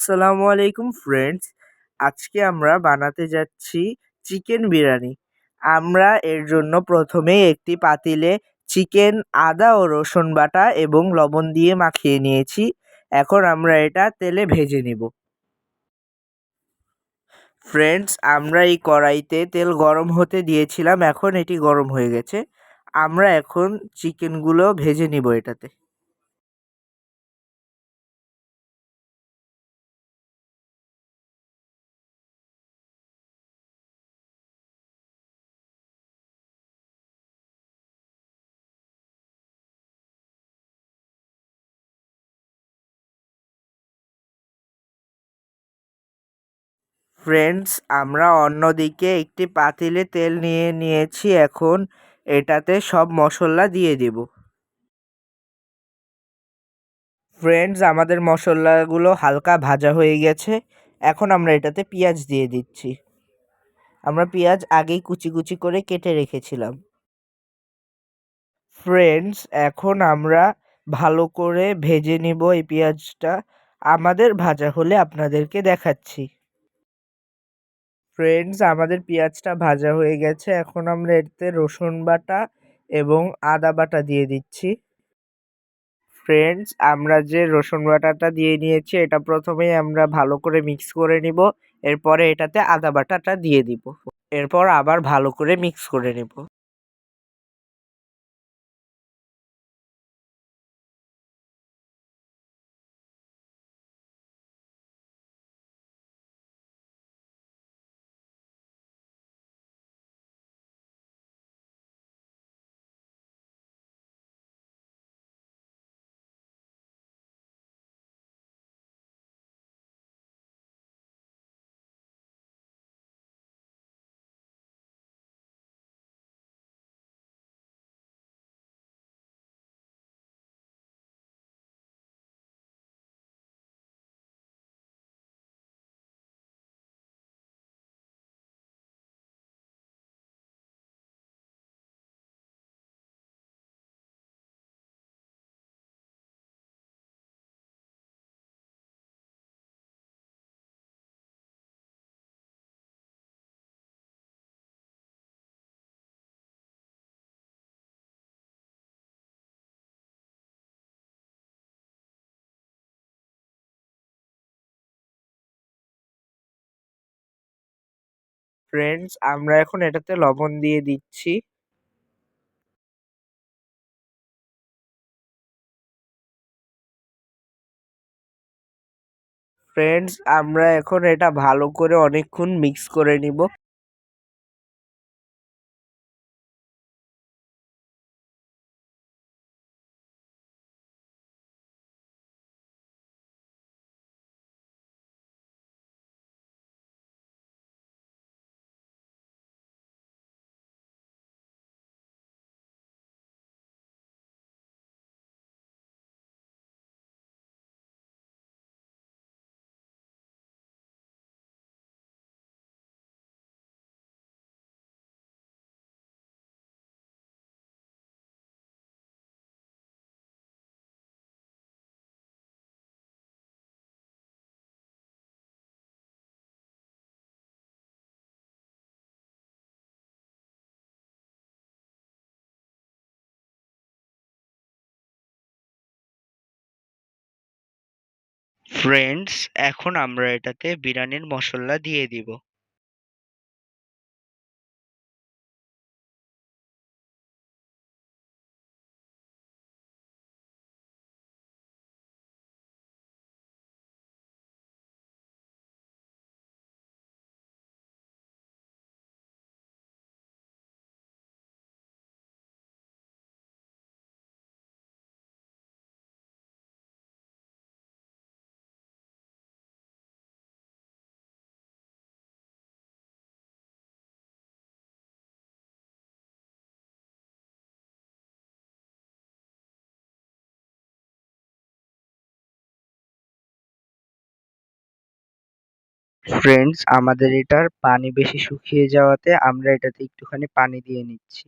আসসালামু আলাইকুম ফ্রেন্ডস আজকে আমরা বানাতে যাচ্ছি চিকেন বিরিয়ানি। আমরা এর জন্য প্রথমেই একটি পাতিলে চিকেন আদা ও রসুন বাটা এবং লবণ দিয়ে মাখিয়ে নিয়েছি। এখন আমরা এটা তেলে ভেজে নিব। ফ্রেন্ডস আমরা এই কড়াইতে তেল গরম হতে দিয়েছিলাম, এখন এটি গরম হয়ে গেছে। আমরা এখন চিকেনগুলো ভেজে নিব এটাতে। ফ্রেন্ডস আমরা অন্যদিকে একটি পাতিলে তেল নিয়ে নিয়েছি, এখন এটাতে সব মশলা দিয়ে দেব। ফ্রেন্ডস আমাদের মশলাগুলো হালকা ভাজা হয়ে গেছে, এখন আমরা এটাতে পেঁয়াজ দিয়ে দিচ্ছি। আমরা পেঁয়াজ আগেই কুচি কুচি করে কেটে রেখেছিলাম। ফ্রেন্ডস এখন আমরা ভালো করে ভেজে নিব এই পেঁয়াজটা। আমাদের ভাজা হলে আপনাদেরকে দেখাচ্ছি। ফ্রেন্ডস আমাদের পেঁয়াজটা ভাজা হয়ে গেছে। এখন আমরা এতে রসুন বাটা এবং আদা বাটা দিয়ে দিচ্ছি। ফ্রেন্ডস আমরা যে রসুন বাটাটা দিয়ে নিয়েছি, এটা প্রথমেই আমরা ভালো করে মিক্স করে নিব। এরপরে এটাতে আদা বাটাটা দিয়ে দিব। এরপর আবার ভালো করে মিক্স করে নেব। ফ্রেন্ডস আমরা এখন এটাতে লবণ দিয়ে দিচ্ছি। ফ্রেন্ডস আমরা এখন এটা ভালো করে অনেকক্ষণ মিক্স করে নিব। ফ্রেন্ডস এখন আমরা এটাতে বিরিয়ানির মশলা দিয়ে দিব। ফ্রেন্ডস আমাদের এটার পানি বেশি শুকিয়ে যাওয়াতে আমরা এটাতে একটুখানি পানি দিয়ে নিচ্ছি।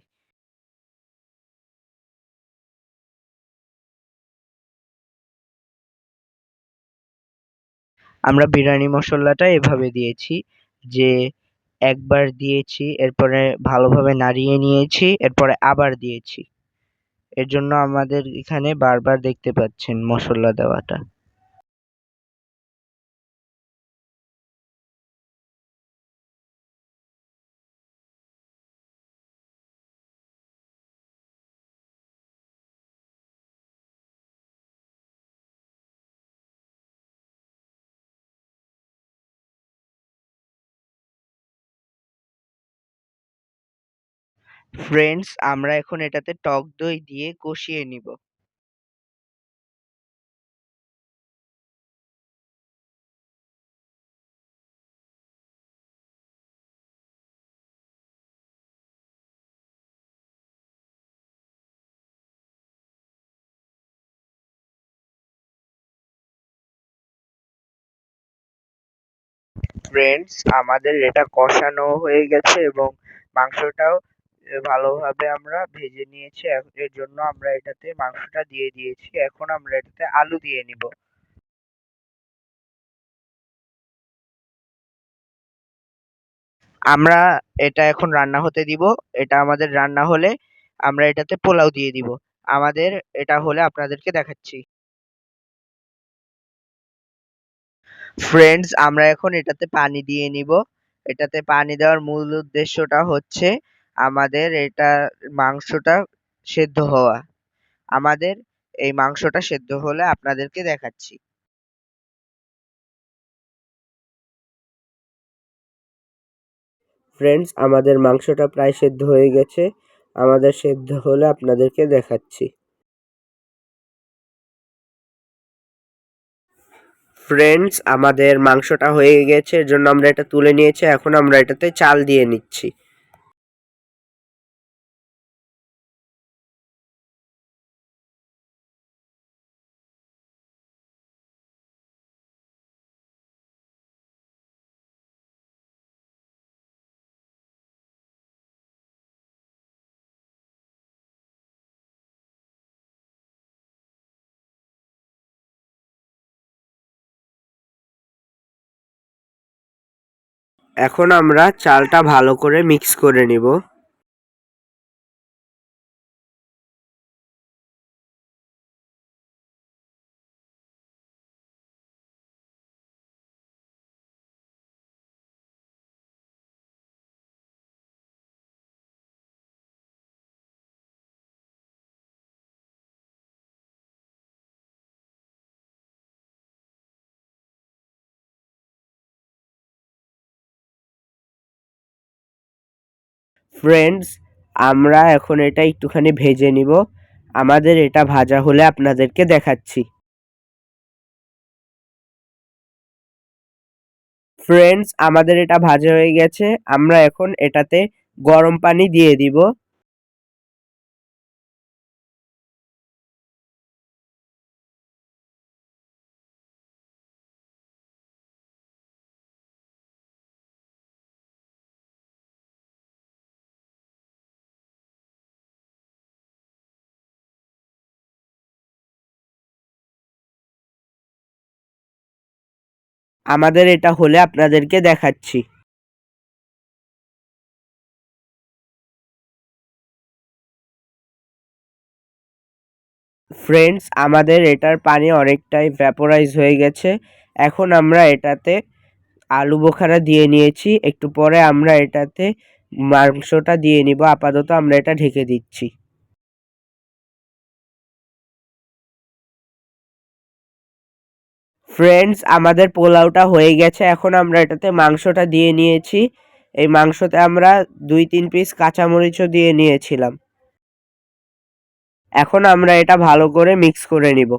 আমরা বিরিয়ানি মশলাটা এভাবে দিয়েছি যে একবার দিয়েছি, এরপরে ভালোভাবে নাড়িয়ে নিয়েছি, এরপরে আবার দিয়েছি। এর জন্য আমাদের এখানে বারবার দেখতে পাচ্ছেন মশলা দেওয়াটা। ফ্রেন্ডস আমরা এখন এটাতে টক দই দিয়ে কষিয়ে নিব। ফ্রেন্ডস আমাদের এটা কষানো হয়ে গেছে এবং মাংসটাও ভালোভাবে আমরা ভেজে নিয়েছি। এর জন্য আমরা এটাতে মাংসটা দিয়ে দিয়েছি। এখন আমরা এটাতে আলু দিয়ে নিব। আমরা এটা এখন রান্না হতে দিব। এটা আমাদের রান্না হলে আমরা এটাতে পোলাও দিয়ে দিব। আমাদের এটা হলে আপনাদেরকে দেখাচ্ছি। ফ্রেন্ডস আমরা এখন এটাতে পানি দিয়ে নিব। এটাতে পানি দেওয়ার মূল উদ্দেশ্যটা হচ্ছে আমাদের এটা মাংসটা সেদ্ধ হওয়া। আমাদের এই মাংসটা সেদ্ধ হলে আপনাদেরকে দেখাচ্ছি। ফ্রেন্ডস আমাদের মাংসটা প্রায় সেদ্ধ হয়ে গেছে। আমাদের সেদ্ধ হলে আপনাদেরকে দেখাচ্ছি। ফ্রেন্ডস আমাদের মাংসটা হয়ে গেছে। এর জন্য আমরা এটা তুলে নিয়েছি। এখন আমরা এটাতে চাল দিয়ে নিচ্ছি। এখন আমরা চালটা ভালো করে মিক্স করে নিব। ফ্রেন্ডস আমরা এখন এটা একটুখানি ভেজে নিব। আমাদের এটা ভাজা হলে আপনাদেরকে দেখাচ্ছি। ফ্রেন্ডস আমাদের এটা ভাজা হয়ে গেছে। আমরা এখন এটাতে গরম পানি দিয়ে দিব। আমাদের এটা হলে আপনাদেরকে দেখাচ্ছি। ফ্রেন্ডস আমাদের এটার পানি অনেকটাই ভ্যাপোরাইজ হয়ে গেছে। এখন আমরা এটাতে আলু বোখারা দিয়ে নিয়েছি। একটু পরে আমরা এটাতে মাংসটা দিয়ে নিব। আপাতত আমরা এটা ঢেকে দিচ্ছি। ফ্রেন্ডস আমাদের পোলাওটা হয়ে গেছে। এখন আমরা এটাতে মাংসটা দিয়ে নিয়েছি। এই মাংসতে আমরা দুই তিন পিস কাঁচামরিচও দিয়ে নিয়েছিলাম। এখন আমরা এটা ভালো করে মিক্স করে নিব।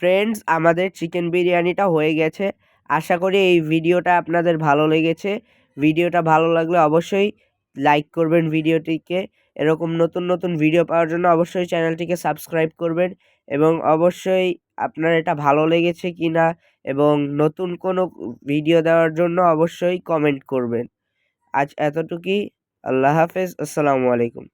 ফ্রেন্ডস আমাদের চিকেন বিরিয়ানিটা হয়ে গেছে। আশা করি এই ভিডিওটা আপনাদের ভালো লেগেছে। ভিডিওটা ভালো লাগলে অবশ্যই লাইক করবেন ভিডিওটিকে। এরকম নতুন নতুন ভিডিও পাওয়ার জন্য অবশ্যই চ্যানেলটিকে সাবস্ক্রাইব করবেন এবং অবশ্যই আপনার এটা ভালো লেগেছে কি না এবং নতুন কোনো ভিডিও দেওয়ার জন্য অবশ্যই কমেন্ট করবেন। আজ এতটুকুই। আল্লাহ হাফেজ। আসসালামু আলাইকুম।